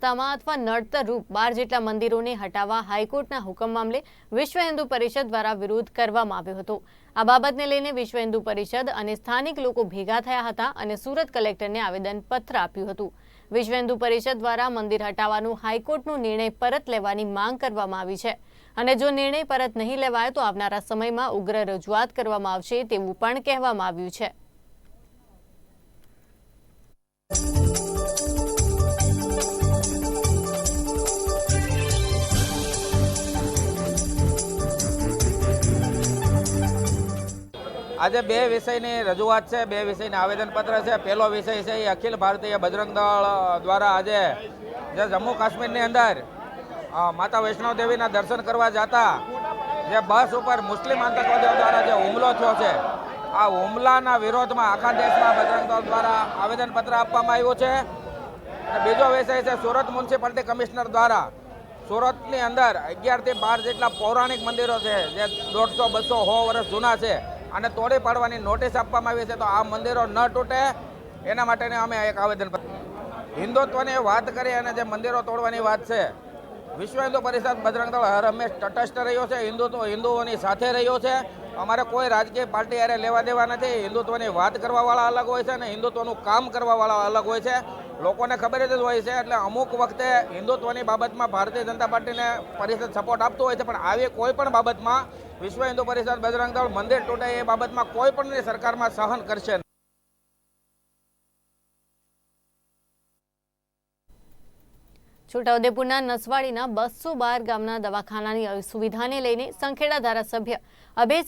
રસ્તામાં અથવા નડતર રૂપ બાર જેટલા મંદિરોને હટાવવા હાઈકોર્ટના હુકમ મામલે વિશ્વ હિન્દુ પરિષદ દ્વારા વિરોધ કરવામાં આવ્યો હતો. આ બાબતને લઈને વિશ્વ હિન્દુ પરિષદ અને સ્થાનિક લોકો ભેગા થયા હતા અને સુરત કલેક્ટરને આવેદનપત્ર આપ્યું હતું. વિશ્વ હિન્દુ પરિષદ દ્વારા મંદિર હટાવવાનું હાઈકોર્ટનો નિર્ણય પરત લેવાની માંગ કરવામાં આવી છે. અને જો નિર્ણય પરત નહીં લેવાય તો આવનારા સમયમાં ઉગ્ર રજૂઆત કરવામાં આવશે તેવું પણ કહેવામાં આવ્યું છે. આજે બે વિષયની રજૂઆત છે, બે વિષયના આવેદનપત્ર છે. પહેલો વિષય છે એ અખિલ ભારતીય બજરંગ દળ દ્વારા આજે જે જમ્મુ કાશ્મીરની અંદર માતા વૈષ્ણવ દેવીના દર્શન કરવા જતા, જે બસ ઉપર મુસ્લિમ આતંકવાદીઓ દ્વારા જે હુમલો થયો છે, આ હુમલાના વિરોધમાં આખા દેશમાં બજરંગ દળ દ્વારા આવેદનપત્ર આપવામાં આવ્યું છે. અને બીજો વિષય છે સુરત મ્યુનિસિપાલિટી કમિશનર દ્વારા, સુરતની અંદર અગિયારથી બાર જેટલા પૌરાણિક મંદિરો છે, જે દોઢસો બસો સો વર્ષ જૂના છે. અને તોડી પાડવાની નોટિસ આપવામાં આવી છે તો આ મંદિરો ન તૂટે. એના માટેને અમે એક આવેદન હિન્દુત્વની વાત કરી અને જે મંદિરો તોડવાની વાત છે, વિશ્વ હિન્દુ પરિષદ બજરંગ દળ હર હંમેશ તટસ્થ રહ્યો છે, હિન્દુત્વ હિન્દુઓની સાથે રહ્યો છે. અમારે કોઈ રાજકીય પાર્ટી યારે લેવા દેવા નથી. હિન્દુત્વની વાત કરવાવાળા અલગ હોય છે અને હિન્દુત્વનું કામ કરવાવાળા અલગ હોય છે. લોકોને ખબર જ હોય છે એટલે અમુક વખતે હિન્દુત્વની બાબતમાં ભારતીય જનતા પાર્ટીને પરિષદ સપોર્ટ આપતો હોય છે, પણ આવી કોઈ પણ બાબતમાં વિશ્વ હિન્દુ પરિષદ બજરંગ દળ મંદિર તૂટે એ બાબતમાં કોઈ પણ સરકારમાં સહન કરશે. છોટાઉદેપુરના નસવાડીના બસો બાર ગામના દવાખાનાની સુવિધાને લઈને સંખેડા ધારાસભ્ય અભય